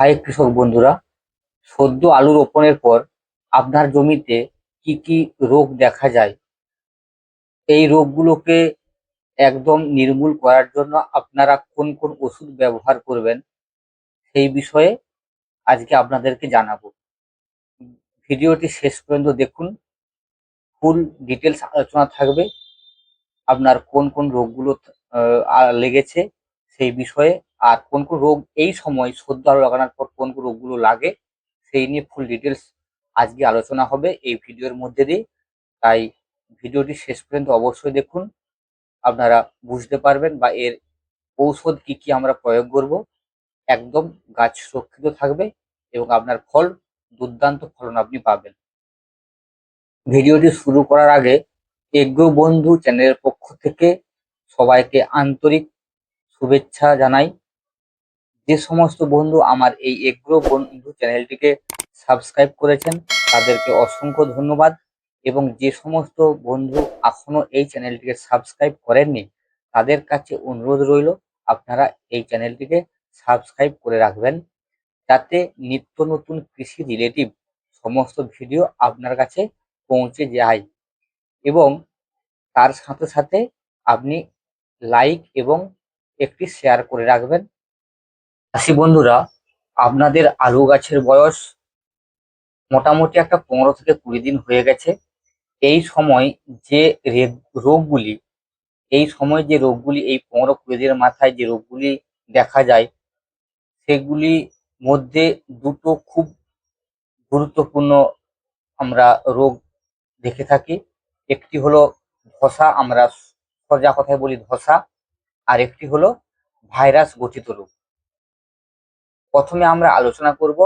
High কৃষক বন্ধুরা, সদ্য আলু রোপণের পর আপনার জমিতে কি কি রোগ দেখা যায়? এই রোগগুলোকে একদম নির্মূল করার জন্য আপনারা কোন কোন ওষুধ ব্যবহার করবেন সেই বিষয়ে আজকে আপনাদেরকে জানাব। ভিডিওটি শেষ পর্যন্ত দেখুন, ফুল ডিটেলস আলোচনা থাকবে, আপনার কোন কোন রোগগুলো লেগেছে সেই বিষয়ে আর কোন কোন রোগ এই সময় সদ্য আলু লাগানোর পর কোন কোন রোগগুলো লাগে, সেই নিয়ে ফুল ডিটেলস আজকে আলোচনা হবে এই ভিডিওর মধ্যে দিয়ে। তাই ভিডিওটি শেষ পর্যন্ত অবশ্যই দেখুন। আপনারা বুঝতে পারবেন বা এর ঔষধ কি কি আমরা প্রয়োগ করব। একদম গাছ সুরক্ষিত থাকবে এবং আপনার ফল, দুর্দান্ত ফলন আপনি পাবেন। ভিডিওটি শুরু করার আগে এগ্রো বন্ধু চ্যানেলের পক্ষ থেকে সবাইকে আন্তরিক শুভেচ্ছা জানাই। যে সমস্ত বন্ধু আমার এই এগ্রো বন্ধু চ্যানেলটিকে সাবস্ক্রাইব করেছেন, তাদেরকে অসংখ্য ধন্যবাদ। এবং যে সমস্ত বন্ধু এখনও এই চ্যানেলটিকে সাবস্ক্রাইব করেননি, তাদের কাছে অনুরোধ রইল, আপনারা এই চ্যানেলটিকে সাবস্ক্রাইব করে রাখবেন। যাতে নিত্য নতুন কৃষি রিলেটিভ সমস্ত ভিডিও আপনার কাছে পৌঁছে যায়। এবং তার সাথে সাথে আপনি লাইক এবং একটি শেয়ার করে রাখবেন। চাষি বন্ধুরা, আপনাদের আলু গাছের বয়স মোটামুটি একটা পনেরো থেকে কুড়ি দিন হয়ে গেছে। এই সময় যে রোগগুলি, এই সময় যে রোগগুলি, এই পনেরো কুড়ি দিনের মাথায় যে রোগগুলি দেখা যায়, সেগুলি মধ্যে দুটো খুব গুরুত্বপূর্ণ আমরা রোগ দেখে থাকি। একটি হলো ধসা, আমরা সোজা কথায় বলি ধসা, আর একটি হলো ভাইরাস গঠিত রোগ। প্রথমে আমরা আলোচনা করব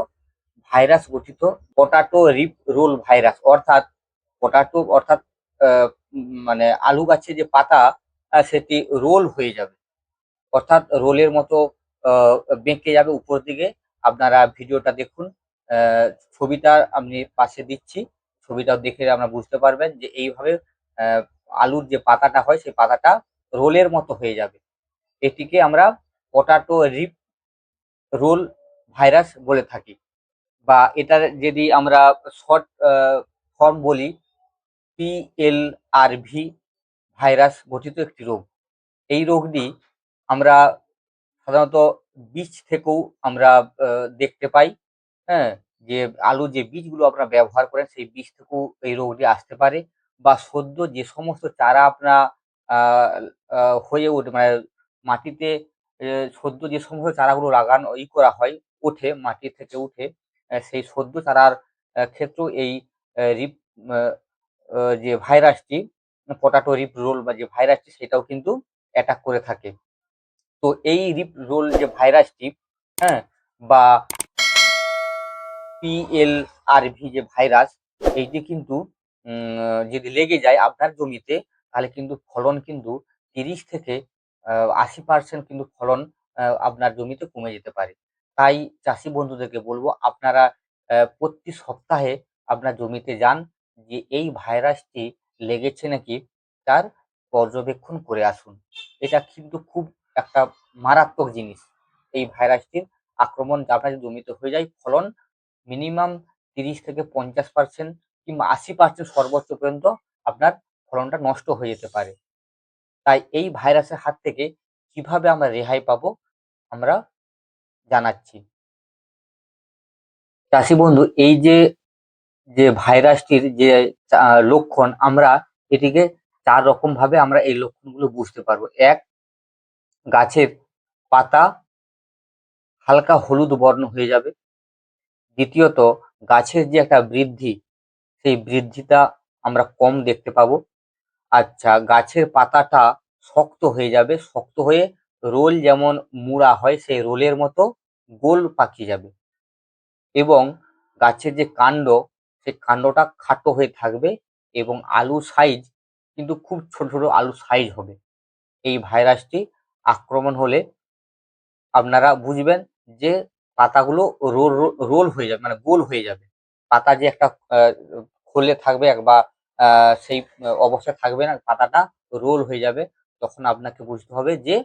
ভাইরাস গঠিত পটাটো রিপ রোল ভাইরাস অর্থাৎ পটাটো অর্থাৎ মানে আলু গাছে যে পাতা সেটি রোল হয়ে যাবে। অর্থাৎ রোলের মতো বেঁকে যাবে উপর দিকে। আপনারা ভিডিওটা দেখুন ছবিটা আমি পাশে দিচ্ছি। ছবিটাও দেখে আপনারা বুঝতে পারবেন যে এইভাবে আলুর যে পাতাটা হয়, সেই পাতাটা রোলের মতো হয়ে যাবে। এটিকে আমরা পটাটো রিপ রোল ভাইরাস বলে থাকি। বা এটার যদি আমরা শর্ট ফর্ম বলি পিএলআরভি ভাইরাস গঠিত একটি রোগ। এই রোগটি আমরা সাধারণত বীজ থেকেও আমরা দেখতে পাই হ্যাঁ? যে আলু যে বীজগুলো আপনারা ব্যবহার করেন, সেই বীজ থেকেও এই রোগটি আসতে পারে বা সদ্য যে সমস্ত চারা আপনার হয়ে ওঠে মানে মাটিতে সদ্য যে সমস্ত চারাগুলো লাগানো, ই করা হয় ওঠে, মাটি থেকে উঠে সেই সদ্য চারার ক্ষেত্রেও এই রিপ যে ভাইরাসটি, পটাটো রিপ রোল বা যে ভাইরাসটি, সেটাও কিন্তু অ্যাটাক করে থাকে। তো এই রিপ রোল যে ভাইরাসটি হ্যাঁ বা পিএলআরভি যে ভাইরাস, এইটি কিন্তু যদি লেগে যায় আপনার জমিতে, তাহলে কিন্তু ফলন কিন্তু তিরিশ থেকে আশি পার্সেন্ট কিন্তু ফলন আপনার জমিতে কমে যেতে পারে। তাই চাষি বন্ধুদেরকে বলব, আপনারা প্রতি সপ্তাহে আপনার জমিতে যান, যে এই ভাইরাসটি লেগেছে নাকি তার পর্যবেক্ষণ করে আসুন। এটা কিন্তু খুব একটা মারাত্মক জিনিস। এই ভাইরাসটির আক্রমণ আপনার জমিতে হয়ে যায়, ফলন মিনিমাম তিরিশ থেকে পঞ্চাশ পার্সেন্ট কিংবা আশি পার্সেন্ট সর্বোচ্চ পর্যন্ত আপনার ফলনটা নষ্ট হয়ে যেতে পারে। তাই এই ভাইরাসের হাত থেকে কীভাবে আমরা রেহাই পাবো, আমরা জানাচ্ছি। চাষি বন্ধু, এই যে যে ভাইরাসটির যে লক্ষণ, আমরা এটিকে চার রকম ভাবে আমরা এই লক্ষণগুলো বুঝতে পারব। এক, গাছের পাতা হালকা হলুদ বর্ণ হয়ে যাবে। দ্বিতীয়ত, গাছের যে একটা বৃদ্ধি, সেই বৃদ্ধিটা আমরা কম দেখতে পাবো। আচ্ছা গাছের পাতাটা শক্ত হয়ে যাবে। শক্ত হয়ে রোল যেমন মুড়া হয়, সেই রোলের মতো গোল পাকিয়ে যাবে। এবং গাছের যে কাণ্ড সেই কাণ্ডটা খাটো হয়ে থাকবে এবং আলু সাইজ কিন্তু খুব ছোট ছোট আলু সাইজ হবে। এই ভাইরাসটি আক্রমণ হলে আপনারা বুঝবেন যে পাতাগুলো রোল রোল হয়ে যাবে মানে গোল হয়ে যাবে। পাতা যে একটা খোলে থাকবে বা সেই অবস্থায় থাকবে না, পাতাটা রোল হয়ে যাবে। তখন আপনাকে বুঝতে হবে যে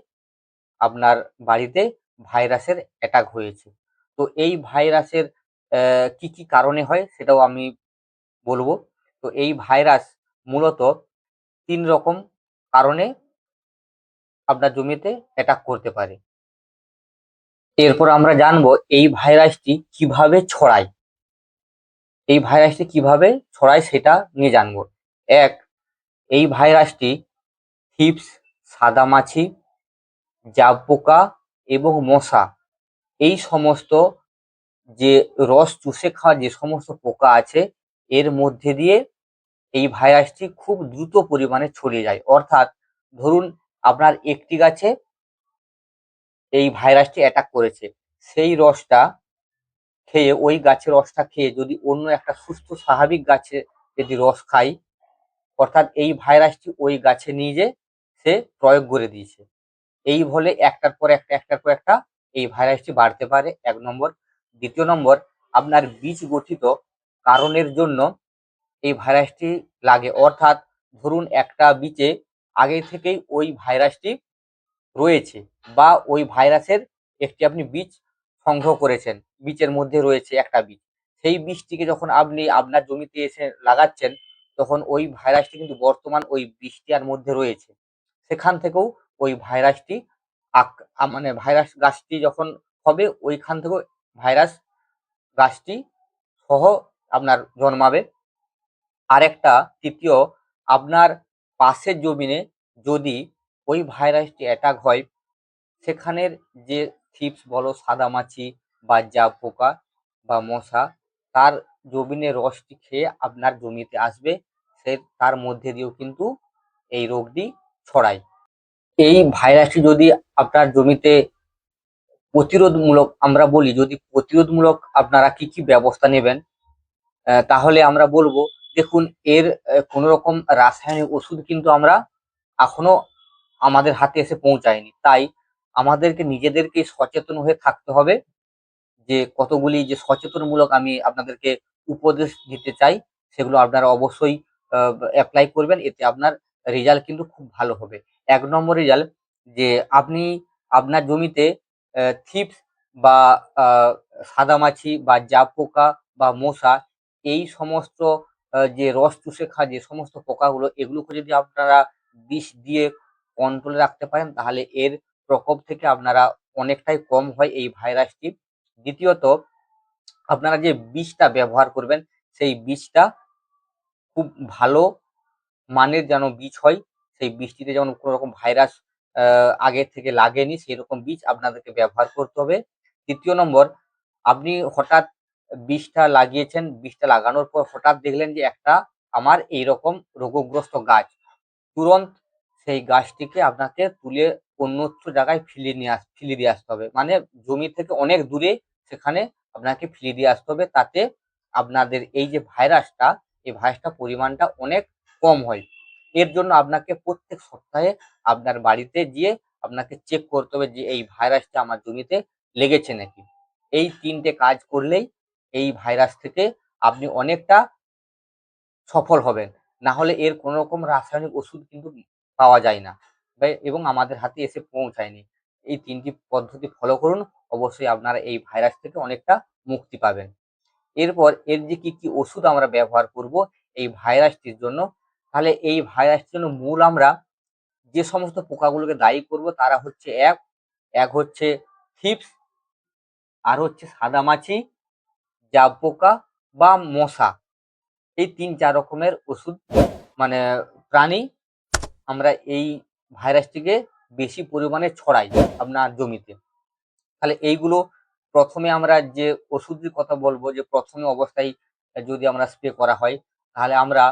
আপনার বাড়িতে ভাইরাসের অ্যাটাক হয়েছে। তো এই ভাইরাসের কি কি কারণে হয় সেটাও আমি বলব। তো এই ভাইরাস মূলত তিন রকম কারণে আপনার জমিতে অ্যাটাক করতে পারে। এরপর আমরা জানব এই ভাইরাসটি কীভাবে ছড়ায়। এই ভাইরাসটি কীভাবে ছড়ায় সেটা নিয়ে জানব। এক, এই ভাইরাসটি থিপস, সাদামাছি জাব পোকা এবং মশা। এই সমস্ত যে রস চুষে খাওয়া যে সমস্ত পোকা আছে, এর মধ্যে দিয়ে এই ভাইরাসটি খুব দ্রুত পরিমাণে ছড়িয়ে যায়। অর্থাৎ ধরুন আপনার একটি গাছে এই ভাইরাসটি অ্যাটাক করেছে। সেই রসটা খেয়ে, ওই গাছের রসটা খেয়ে যদি অন্য একটা সুস্থ স্বাভাবিক গাছে যদি রস খাই, অর্থাৎ এই ভাইরাসটি ওই গাছে নিয়ে যে সে প্রয়োগ করে দিয়েছে। এই ফলে একটার পর একটা, একটার পর একটা এই ভাইরাসটি বাড়তে পারে। এক নম্বর। দ্বিতীয় নম্বর, আপনার বীজ গঠিত কারণের জন্য এই ভাইরাসটি লাগে। অর্থাৎ ধরুন একটা বীজে আগে থেকেই ওই ভাইরাসটি রয়েছে বা ওই ভাইরাসের একটি আপনি বীজ সংগ্রহ করেছেন, বীজের মধ্যে রয়েছে একটা বীজ। সেই বীজটিকে যখন আপনি আপনার জমিতে এসে লাগাচ্ছেন, তখন ওই ভাইরাসটি কিন্তু বর্তমান ওই বীজটির মধ্যে রয়েছে। সেখান থেকেও ওই ভাইরাসটি আক- মানে ভাইরাস গাছটি যখন হবে, ওইখান থেকেও ভাইরাস গাছটি সহ আপনার জন্মাবে। আরেকটা, তৃতীয়, আপনার পাশের জমিনে যদি ওই ভাইরাসটি অ্যাটাক হয়, সেখানের যে থিপস বলো সাদামাছি বা যা পোকা বা মশা, তার জমিনের রসটি খেয়ে আপনার জমিতে আসবে, সে, তার মধ্যে দিয়েও কিন্তু এই রোগটি ছড়ায়। এই ভাইরাসটি যদি আপনার জমিতে প্রতিরোধমূলক, আমরা বলি যদি প্রতিরোধমূলক আপনারা কি কি ব্যবস্থা নেবেন তাহলে আমরা বলব, দেখুন, এর কোনো রকম রাসায়নিক ওষুধ কিন্তু আমরা এখনও আমাদের হাতে এসে পৌঁছায়নি। তাই আমাদেরকে নিজেদেরকে সচেতন হয়ে থাকতে হবে যে কতগুলি যে সচেতনমূলক আমি আপনাদেরকে উপদেশ দিতে চাই, সেগুলো আপনারা অবশ্যই অ্যাপ্লাই করবেন, এতে আপনার রেজাল্ট কিন্তু খুব ভালো হবে। এক নম্বর রেজাল্ট যে আপনি আপনার জমিতে থিপস বা সাদামাছি বা জাব পোকা বা মশা এই সমস্ত যে রস চুষে খাওয়া যে সমস্ত পোকাগুলো এগুলোকে যদি আপনারা বিষ দিয়ে কন্ট্রোলে রাখতে পারেন, তাহলে এর প্রকোপ থেকে আপনারা অনেকটাই কম হয় এই ভাইরাসটি দ্বিতীয়ত, আপনারা যে বীজটা ব্যবহার করবেন, সেই বীজটা খুব ভালো মানের যেন বীজ হয় সেই বীজটিতে যেমন কোনো রকম ভাইরাস আগে থেকে লাগেনি সেই রকম বীজ আপনাদেরকে ব্যবহার করতে হবে। তৃতীয় নম্বর, আপনি হঠাৎ বীজটা লাগিয়েছেন, বীজটা লাগানোর পর হঠাৎ দেখলেন যে একটা আমার এই রকম রোগগ্রস্ত গাছ। তুরন্ত সেই গাছটিকে আপনাকে তুলে অন্যত্র জায়গায় ফেলে নিয়ে আস ফেলে দিয়ে আসতে হবে। মানে জমি থেকে অনেক দূরে সেখানে আপনাকে ফেলে দিয়ে আসতে হবে, তাতে আপনাদের এই যে ভাইরাসটা, এই ভাইরাসটা পরিমাণটা অনেক কম হয়। এর জন্য আপনাকে প্রত্যেক সপ্তাহে আপনার বাড়িতে গিয়ে আপনাকে চেক করতে হবে যে এই ভাইরাসটা আমার জমিতে লেগেছে নাকি। এই তিনটে কাজ করলেই এই ভাইরাস থেকে আপনি অনেকটা সফল হবেন। না হলে এর কোনো রকম রাসায়নিক ওষুধ কিন্তু পাওয়া যায় না এবং আমাদের হাতে এসে পৌঁছায়নি। এই তিনটি পদ্ধতি ফলো করুন, অবশ্যই আপনারা এই ভাইরাস থেকে অনেকটা মুক্তি পাবেন। এরপর এর যে কি কি ওষুধ আমরা ব্যবহার করব, এই ভাইরাসটির জন্য তাহলে এই ভাইরাসটির জন্য মূল আমরা যে সমস্ত পোকাগুলোকে দায়ী করব তারা হচ্ছে এক। এক হচ্ছে থিপস আর হচ্ছে সাদামাছি জাব পোকা বা মশা। এই তিন চার রকমের ওষুধ মানে প্রাণী আমরা এই ভাইরাসটিকে বেশি পরিমাণে ছড়াই আপনার জমিতে। তাহলে এইগুলো প্রথমে আমরা যে ওষুধের কথা বলব, যে প্রথমে অবস্থায় যদি আমরা স্প্রে করা হয়, তাহলে আমরা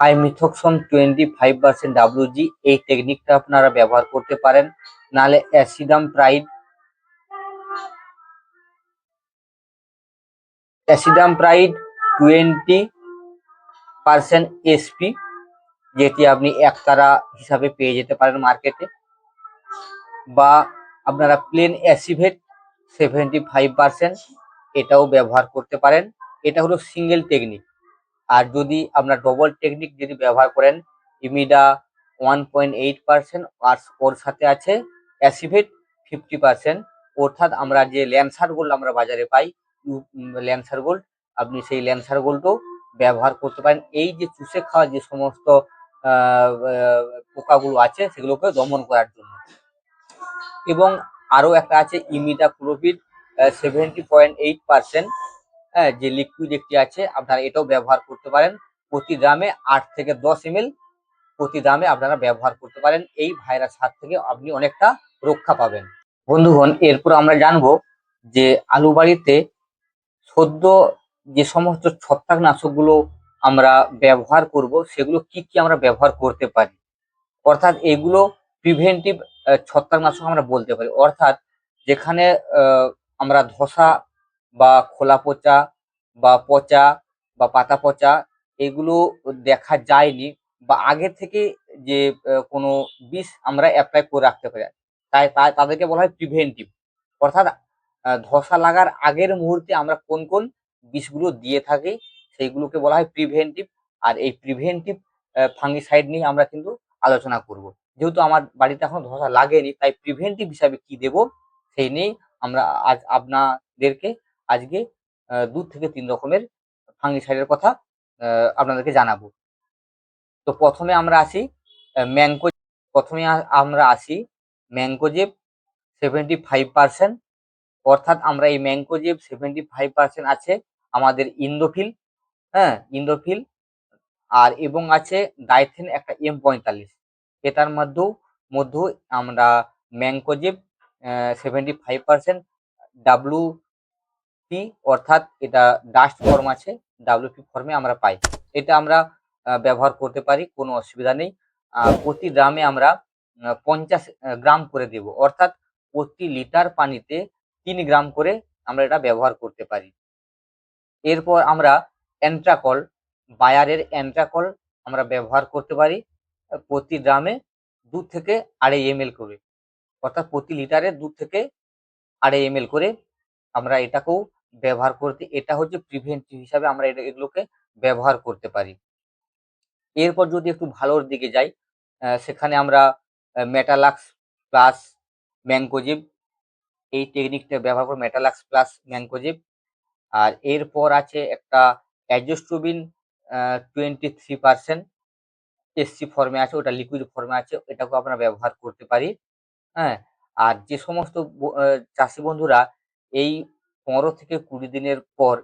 হাইমিথক্সম টোয়েন্টি ফাইভ পার্সেন্ট ডাব্লিউজি এই টেকনিকটা আপনারা ব্যবহার করতে পারেন। নাহলে অ্যাসিডাম প্রাইড অ্যাসিডাম প্রাইড টোয়েন্টি পার্সেন্ট এসপি যেটি আপনি একতারা হিসাবে পেয়ে যেতে পারেন মার্কেটে। বা আপনারা প্লেন অ্যাসিভেট সেভেন্টি ফাইভ পার্সেন্ট এটাও ব্যবহার করতে পারেন। এটা হলো সিঙ্গেল টেকনিক আর যদি আপনার ডবল টেকনিক যদি ব্যবহার করেন ইমিডা ওয়ান পয়েন্ট এইট পার্সেন্ট আর ওর সাথে আছে অ্যাসিভেট ফিফটি পার্সেন্ট অর্থাৎ আমরা যে ল্যান্সার গোল্ড আমরা বাজারে পাই ল্যান্সার গোল্ড আপনি সেই ল্যান্সার গোল্ডও ব্যবহার করতে পারেন। এই যে চুষে খাওয়া যে সমস্ত পোকাগুলো আছে, সেগুলোকে দমন করার জন্য। এবং আরও একটা আছে ইমিডা ক্লোপিড সেভেন্টি পয়েন্ট এইট পার্সেন্ট যে লিকুইড একটি আছে, আপনারা এটাও ব্যবহার করতে পারেন। প্রতি গ্রামে আট থেকে দশ এম প্রতি গ্রামে আপনারা ব্যবহার করতে পারেন। এই ভাইরাস হাত থেকে আপনি অনেকটা রক্ষা পাবেন। বন্ধুগণ, এরপর আমরা জানব যে আলু বাড়িতে সদ্য যে সমস্ত ছত্রাকনাশকগুলো আমরা ব্যবহার করব, সেগুলো কি কি আমরা ব্যবহার করতে পারি? অর্থাৎ এগুলো প্রিভেন্টিভ ছত্রাকনাশক আমরা বলতে পারি। অর্থাৎ যেখানে আমরা ধসা বা খোলা পচা বা পচা বা পাতা পচা এগুলো দেখা যায়নি বা আগে থেকে যে কোনো বিষ আমরা অ্যাপ্লাই করে রাখতে পারি। তাই তাদেরকে বলা হয় প্রিভেন্টিভ অর্থাৎ ধসা লাগার আগের মুহূর্তে আমরা কোন কোন বিষগুলো দিয়ে থাকি সেইগুলোকে বলা হয় প্রিভেন্টিভ আর এই প্রিভেন্টিভ ফাঙ্গিসাইড নিয়ে আমরা কিন্তু আলোচনা করব। যেহেতু আমার বাড়িতে এখন ধসা লাগেনি, তাই প্রিভেন্টিভ হিসাবে কি দেব সেই নিয়েই আমরা আজ আপনাদেরকে আজকে দু থেকে তিন রকমের ফাঙ্গিসাইডের কথা আপনাদেরকে জানাব। তো প্রথমে আমরা আসি ম্যাঙ্কো প্রথমে আমরা আসি ম্যাঙ্কোজেব সেভেন্টি ফাইভ পার্সেন্ট অর্থাৎ আমরা এই ম্যাঙ্কোজেব সেভেন্টি ফাইভ পার্সেন্ট আছে আমাদের ইন্দোফিল হ্যাঁ ইন্দোফিল আর এবং আছে ডাইথেন একটা এম পঁয়তাল্লিশ, এটার মধ্যেও মধ্যেও আমরা mancozeb seventy five percent W P অর্থাৎ এটা ডাস্ট ফর্ম আছে ডাব্লিউপি ফর্মে আমরা পাই। এটা আমরা ব্যবহার করতে পারি, কোনো অসুবিধা নেই। প্রতি গ্রামে আমরা পঞ্চাশ গ্রাম করে দেব। অর্থাৎ প্রতি লিটার পানিতে তিন গ্রাম করে আমরা এটা ব্যবহার করতে পারি। এরপর আমরা অ্যান্ট্রাকল বায়ারের অ্যান্ট্রাকল আমরা ব্যবহার করতে পারি প্রতি গ্রামে দু থেকে আড়াই এম করে। অর্থাৎ প্রতি লিটারে দু থেকে আড়াই এম করে আমরা এটাকেও ব্যবহার করতে, এটা হচ্ছে প্রিভেন্টিভ হিসাবে আমরা এটা, এগুলোকে ব্যবহার করতে পারি। এরপর যদি একটু ভালোর দিকে যাই সেখানে আমরা মেটালাক্স প্লাস ম্যাঙ্কোজিব এই টেকনিকটা ব্যবহার করে মেটালাক্স প্লাস ম্যাঙ্কোজিব আর এরপর আছে একটা azoxystrobin twenty three percent SC ফর্মে আছে, ওটা লিকুইড ফর্মে আছে, এটাকেও আমরা ব্যবহার করতে পারি। হ্যাঁ আর যে সমস্ত চাষি বন্ধুরা এই পনেরো থেকে কুড়ি দিনের পর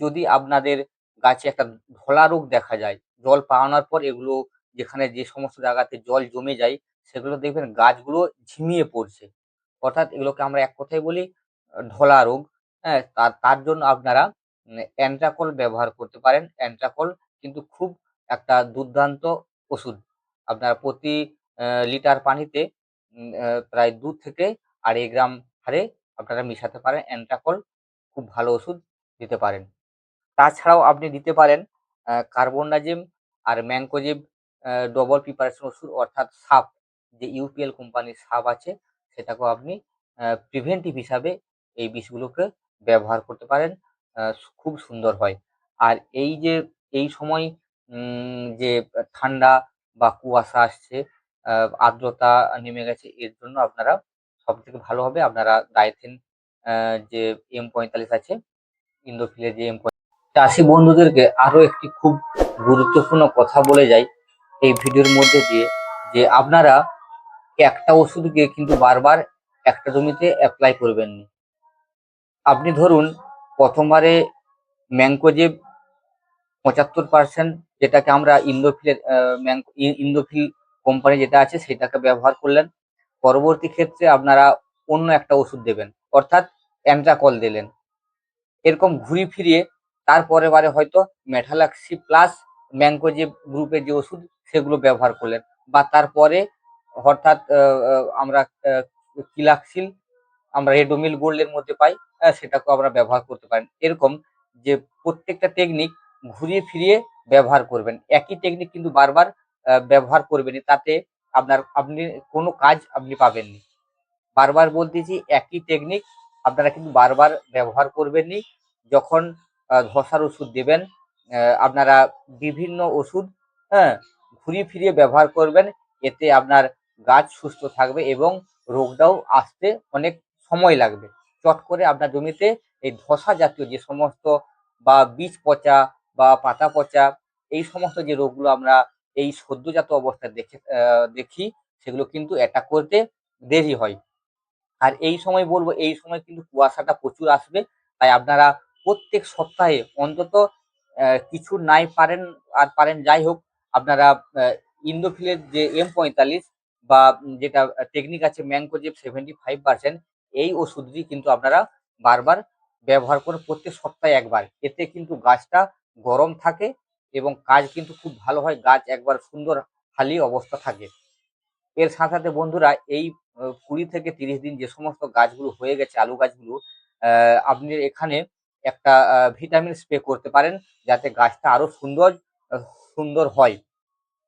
যদি আপনাদের গাছে একটা ধলা রোগ দেখা যায়, জল পাওয়ানোর পর এগুলো যেখানে যে সমস্ত জায়গাতে জল জমে যায়, সেগুলো দেখবেন গাছগুলো ঝিমিয়ে পড়ছে। অর্থাৎ এগুলোকে আমরা এক কথায় বলি ঢলা রোগ। হ্যাঁ তার তার জন্য আপনারা অ্যান্ট্রাকল ব্যবহার করতে পারেন। অ্যান্ট্রাকল কিন্তু খুব একটা দুর্দান্ত ওষুধ। আপনারা প্রতি লিটার পানিতে প্রায় দু থেকে আড়াই গ্রাম হারে আপনারা মিশাতে পারেন অ্যান্ট্রাকল খুব ভালো ওষুধ দিতে পারেন। তাছাড়াও আপনি দিতে পারেন কার্বনডাজিম আর ম্যাঙ্কোজিব ডবল প্রিপারেশন ওষুধ অর্থাৎ সাপ, যে ইউপিএল কোম্পানির সাপ আছে, সেটাকেও আপনি প্রিভেন্টিভ হিসাবে এই বিষগুলোকে ব্যবহার করতে পারেন খুব সুন্দর হয়। আর এই যে, এই সময় যে ঠান্ডা বা কুয়াশা আসছে আর্দ্রতা নেমে গেছে, এর জন্য আপনারা সব থেকে ভালো হবে। আপনারা ডাইথেন যে এম পঁয়তাল্লিশ আছে ইন্দোফিলের যে এম চাষি বন্ধুদেরকে আরও একটি খুব গুরুত্বপূর্ণ কথা বলে যাই এই ভিডিওর মধ্যে দিয়ে, যে আপনারা একটা ওষুধকে কিন্তু বারবার একটা জমিতে অ্যাপ্লাই করবেন না আপনি ধরুন, প্রথমবারে ম্যাঙ্কোজেব পঁচাত্তর পার্সেন্ট যেটাকে আমরা ইন্দোফিলের ইন্দোফিল কোম্পানি যেটা আছে, সেটাকে ব্যবহার করলেন। পরবর্তী ক্ষেত্রে আপনারা অন্য একটা ওষুধ দেবেন অর্থাৎ অ্যান্ট্রাকল দিলেন। এরকম ঘুরি ফিরিয়ে তারপরে বারে হয়তো মেটালাক্সি প্লাস ম্যাঙ্কো যে গ্রুপের যে ওষুধ সেগুলো ব্যবহার করলেন। বা তারপরে আহ, আমরা কিলাক্সিল আমরা রেডোমিল গোল্ডের মধ্যে পাই আহ, সেটাকেও আমরা ব্যবহার করতে পারেন। এরকম যে প্রত্যেকটা টেকনিক ঘুরিয়ে ফিরিয়ে ব্যবহার করবেন। একই টেকনিক কিন্তু বারবার ব্যবহার করবেন তাতে আপনার, আপনি কোনো কাজ আপনি পাবেননি। বারবার বলতেছি, একই টেকনিক আপনারা কিন্তু বারবার ব্যবহার করবেননি যখন ধসার ওষুধ দেবেন আপনারা বিভিন্ন ওষুধ হ্যাঁ ঘুরিয়ে ফিরিয়ে ব্যবহার করবেন। এতে আপনার গাছ সুস্থ থাকবে এবং রোগটাও আসতে অনেক সময় লাগবে। চট করে আপনার জমিতে এই ধসা জাতীয় যে সমস্ত বা বীজ পচা বা পাতা পচা, এই সমস্ত যে রোগগুলো আমরা এই সদ্যজাত অবস্থায় দেখে দেখি সেগুলো কিন্তু অ্যাটাক করতে দেরি হয়। আর এই সময় বলব, এই সময় কিন্তু কুয়াশাটা প্রচুর আসবে, তাই আপনারা প্রত্যেক সপ্তাহে অন্তত কিছু নাই পারেন, আর পারেন যাই হোক, আপনারা ইন্দোফিলের যে এম পঁয়তাল্লিশ বা যেটা টেকনিক আছে ম্যাংকোজেব সেভেন্টি ফাইভ পার্সেন্ট, এই ওষুধটি কিন্তু আপনারা বারবার ব্যবহার করে প্রত্যেক সপ্তাহে একবার। এতে কিন্তু গাছটা গরম থাকে এবং কাজ কিন্তু খুব ভালো হয়, গাছ একবার সুন্দর খালি অবস্থা থাকে। এর সাথে সাথে বন্ধুরা, এই কুড়ি থেকে তিরিশ দিন যে সমস্ত গাছগুলো হয়ে গেছে, আলু গাছগুলো আপনি এখানে একটা ভিটামিন স্প্রে করতে পারেন যাতে গাছটা আরও সুন্দর সুন্দর হয়।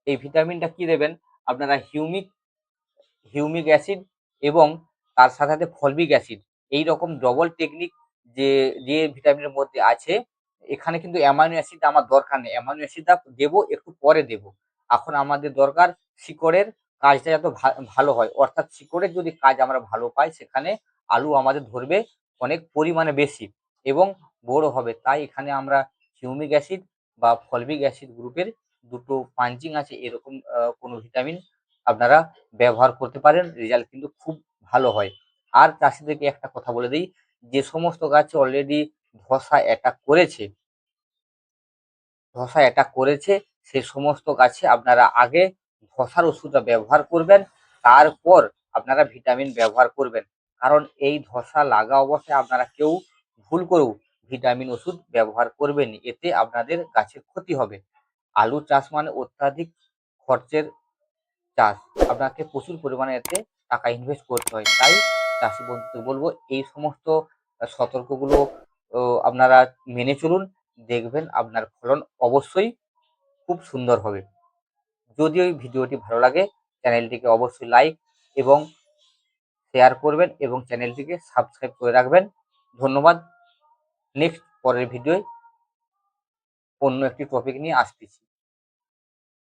এই ভিটামিনটা কি দেবেন? আপনারা হিউমিক হিউমিক অ্যাসিড এবং তার সাথে সাথে ফলবিক অ্যাসিড। এই রকম ডবল টেকনিক যে যে ভিটামিনের মধ্যে আছে এখানে কিন্তু অ্যামাইনো অ্যাসিড আমার দরকার নেই। অ্যামাইনো অ্যাসিডটা দেবো, একটু পরে দেব। এখন আমাদের দরকার শিকড়ের কাজটা যত ভালো হয়। অর্থাৎ শিকড়ের যদি কাজ আমরা ভালো পাই, সেখানে আলু আমাদের ধরবে অনেক পরিমাণে বেশি এবং বড় হবে। তাই এখানে আমরা হিউমিক অ্যাসিড বা ফলবিক অ্যাসিড গ্রুপের দুটো পাঞ্চিং আছে, এরকম কোনো ভিটামিন আপনারা ব্যবহার করতে পারেন। রেজাল্ট কিন্তু খুব ভালো হয়। আর চাষিদেরকে একটা কথা বলে দিই, যে সমস্ত গাছে অলরেডি ধসা অ্যাটাক করেছে। ধসা অ্যাটাক করেছে, সে সমস্ত গাছে আপনারা আগে ধসার ওষুধটা ব্যবহার করবেন, তারপর আপনারা ভিটামিন ব্যবহার করবেন। কারণ এই ধসা লাগা অবস্থায় আপনারা কেউ ভুল করেও ভিটামিন ওষুধ ব্যবহার করবেন, এতে আপনাদের গাছের ক্ষতি হবে। আলু চাষ মানে অত্যাধিক খরচের চাষ। আপনাকে প্রচুর পরিমাণে এতে টাকা ইনভেস্ট করতে হয়। তাই চাষি বন্ধুদের বলব, এই সমস্ত সতর্কগুলো ও, আপনারা মেনে চলুন দেখবেন আপনার ফলন অবশ্যই খুব সুন্দর হবে। যদি ওই ভিডিওটি ভালো লাগে চ্যানেলটিকে অবশ্যই লাইক এবং শেয়ার করবেন এবং চ্যানেলটিকে সাবস্ক্রাইব করে রাখবেন। ধন্যবাদ। নেক্সট পরের ভিডিওয় অন্য একটি টপিক নিয়ে আসতেছি।